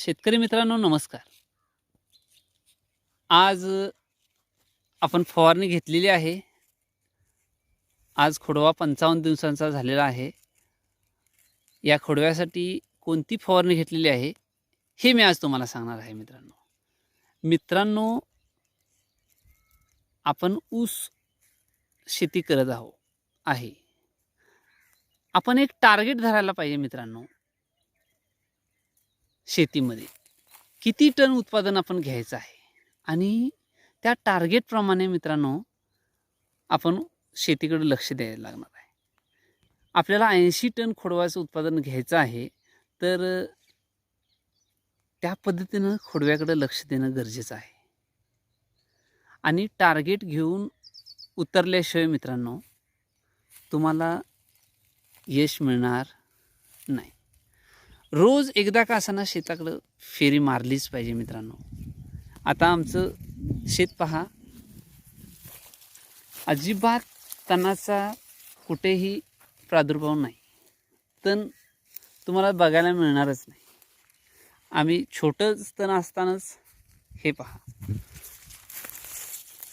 शेतकरी मित्रांनो नमस्कार. आज आपण फवारणी घेतलेली आहे. आज खोडवा पंचावन्न दिवसांचा झालेला आहे. या खोडव्यासाठी कोणती फवारणी घेतलेली आहे हे मी आज तुम्हाला सांगणार आहे मित्रांनो. मित्रांनो आपण ऊस शेती करत आहो आहे. आपण एक टार्गेट धरायला पाहिजे मित्रांनो. शेतीमध्ये. किती टन उत्पादन आपण घ्यायचं आहे? आणि त्या टार्गेटप्रमाणे मित्रांनो आपण शेतीकडे लक्ष द्यायला लागणार आहे. आपल्याला ऐंशी टन खोडव्याचं उत्पादन घ्यायचं आहे तर त्या पद्धतीनं खोडव्याकडे लक्ष देणं गरजेचं आहे. आणि टार्गेट घेऊन उतरल्याशिवाय मित्रांनो तुम्हाला यश मिळणार नाही. रोज एकदा का असाना शेताकडं फेरी मारलीच पाहिजे मित्रांनो. आता आमचं शेत पहा. अजिबात तणाचा कुठेही प्रादुर्भाव नाही. तण तुम्हाला बघायला मिळणारच नाही. आम्ही छोटंच तण असतानाच हे पहा.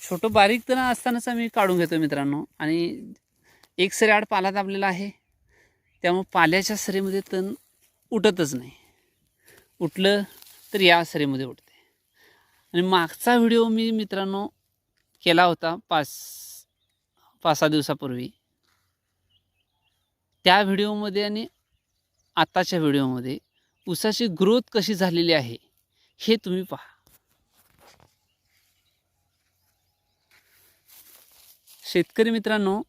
छोटं बारीक तण असतानाच आम्ही काढून घेतो मित्रांनो. आणि एक सरी आड पाला दाबलेला आहे. त्यामुळे पाल्याच्या सरीमध्ये तण उठतच नाही. उठलं तर या सरीमध्ये उठते. आणि मागचा व्हिडिओ मी मित्रांनो केला होता पाच पाच सहा दिवसापूर्वी. त्या व्हिडिओमध्ये आणि आत्ताच्या व्हिडिओमध्ये उसाची ग्रोथ कशी झालेली आहे हे तुम्ही पहा. शेतकरी मित्रांनो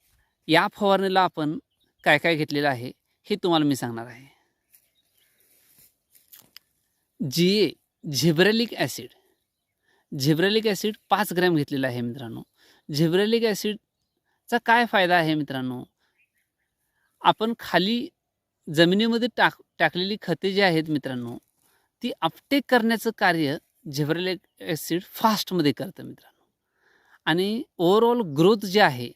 या फवारणीला आपण काय काय घेतलेलं आहे हे तुम्हाला मी सांगणार आहे. G A gibberellic acid gibberellic acid पाच ग्रॅम घेतलेला आहे मित्रांनो. झिब्रेलिक ॲसिडचा काय फायदा आहे मित्रांनो? आपण खाली जमिनीमध्ये टाक टाकलेली खते जी आहेत मित्रांनो ती अपटेक करण्याचं कार्य झिब्रेलिक ॲसिड फास्टमध्ये करतं मित्रांनो. आणि ओव्हरऑल ग्रोथ जे आहे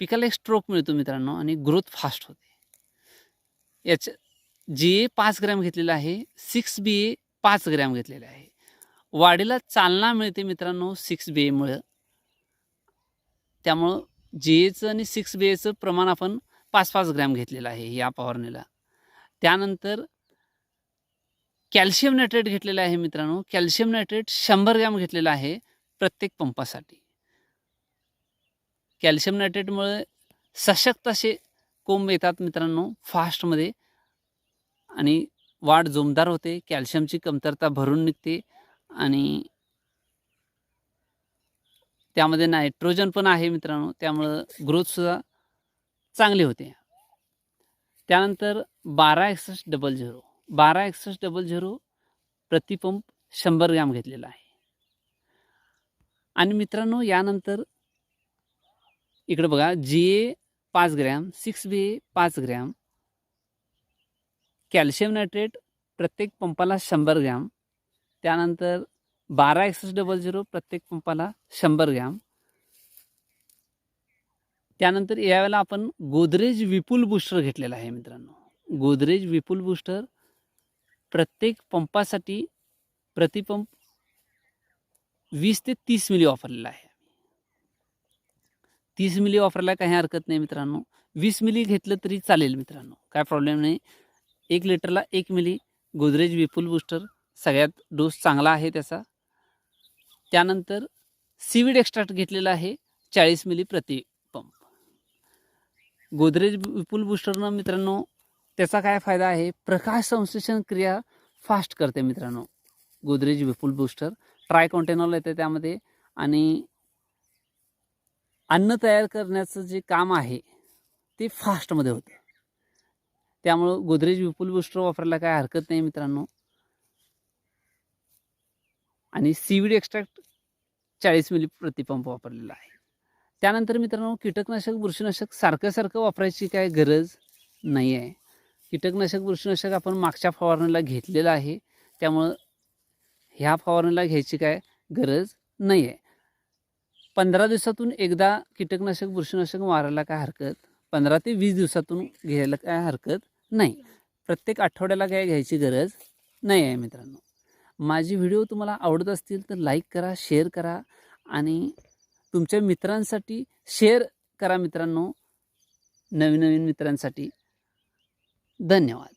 पिकाला एक स्ट्रोक मिळतो मित्रांनो आणि ग्रोथ फास्ट होते. याच्या जी ए पाच ग्रॅम घेतलेला आहे सिक्स बी ए पाच ग्रॅम घेतलेला आहे. वाढीला चालना मिळते मित्रांनो सिक्स बी एमुळं त्यामुळं जी एचं आणि सिक्स बी एचं प्रमाण आपण पाच पाच ग्रॅम घेतलेलं आहे या फवारणीला त्यानंतर कॅल्शियम नायट्रेट घेतलेलं आहे मित्रांनो. कॅल्शियम नायट्रेट शंभर ग्रॅम घेतलेलं आहे प्रत्येक पंपासाठी. कॅल्शियम नायट्रेटमुळे सशक्त असे कोंब येतात मित्रांनो फास्टमध्ये आणि वाढ जोमदार होते कॅल्शियमची कमतरता भरून निघते आणि त्यामध्ये नायट्रोजन पण आहे मित्रांनो त्यामुळं ग्रोथसुद्धा चांगली होते. त्यानंतर बारा एकसष्ट डबल झिरो बारा एकसष्ट डबल झिरो प्रतिपंप शंभर ग्रॅम घेतलेला आहे. आणि मित्रांनो यानंतर इकडे बघा जी ए पाच ग्रॅम सिक्स बी ए पाच ग्रॅम कॅल्शियम नायट्रेट प्रत्येक पंपाला शंभर ग्रॅम. त्यानंतर बारा एकसष्ट डबल झिरो प्रत्येक पंपाला शंभर ग्रॅम. त्यानंतर यावेळेला आपण गोदरेज विपुल बूस्टर घेतलेला आहे मित्रांनो. गोदरेज विपुल बूस्टर प्रत्येक पंपासाठी प्रतिपंप वीस ते तीस मिली वापरलेला आहे. तीस मिली वापरायला काही हरकत नाही मित्रांनो. वीस मिली घेतलं तरी चालेल मित्रांनो. काय प्रॉब्लेम नाही. एक लिटरला एक मिली गोदरेज विपुल बूस्टर सगळ्यात डोस चांगला आहे त्याचा. त्यानंतर सीविड एक्स्ट्रॅक्ट घेतलेला आहे चाळीस मिली प्रति पंप. गोदरेज विपुल बूस्टरनं मित्रांनो त्याचा काय फायदा आहे? प्रकाश संश्लेषण क्रिया फास्ट करते मित्रांनो. Godrej Vipul booster triacontanol येते त्यामध्ये आणि अन्न तयार करण्याचं जे काम आहे ते फास्टमध्ये होतं. त्यामुळं गोदरेज विपुल बुस्टर वापरायला काय हरकत नाही मित्रांनो. आणि सीविड एक्स्ट्रॅक्ट चाळीस मिली प्रतिपंप वापरलेला आहे. त्यानंतर मित्रांनो कीटकनाशक बुरशीनाशक सारखं सारखं वापरायची काय गरज नाही आहे कीटकनाशक बुरशीनाशक आपण मागच्या फवारणीला घेतलेलं आहे. त्यामुळं ह्या फवारणीला घ्यायची काय गरज नाही आहे पंधरा दिवसातून एकदा कीटकनाशक बुरशीनाशक मारायला काय हरकत? पंधरा ते वीस दिवसातून घ्यायला काय हरकत नाही. प्रत्येक आठवड्याला काय घ्यायची गरज नाही आहे मित्रांनो. माझे व्हिडिओ तुम्हाला आवडत असतील तर लाईक करा शेअर करा आणि तुमच्या मित्रांसाठी शेअर करा मित्रांनो. नवीन नवीन मित्रांसाठी धन्यवाद.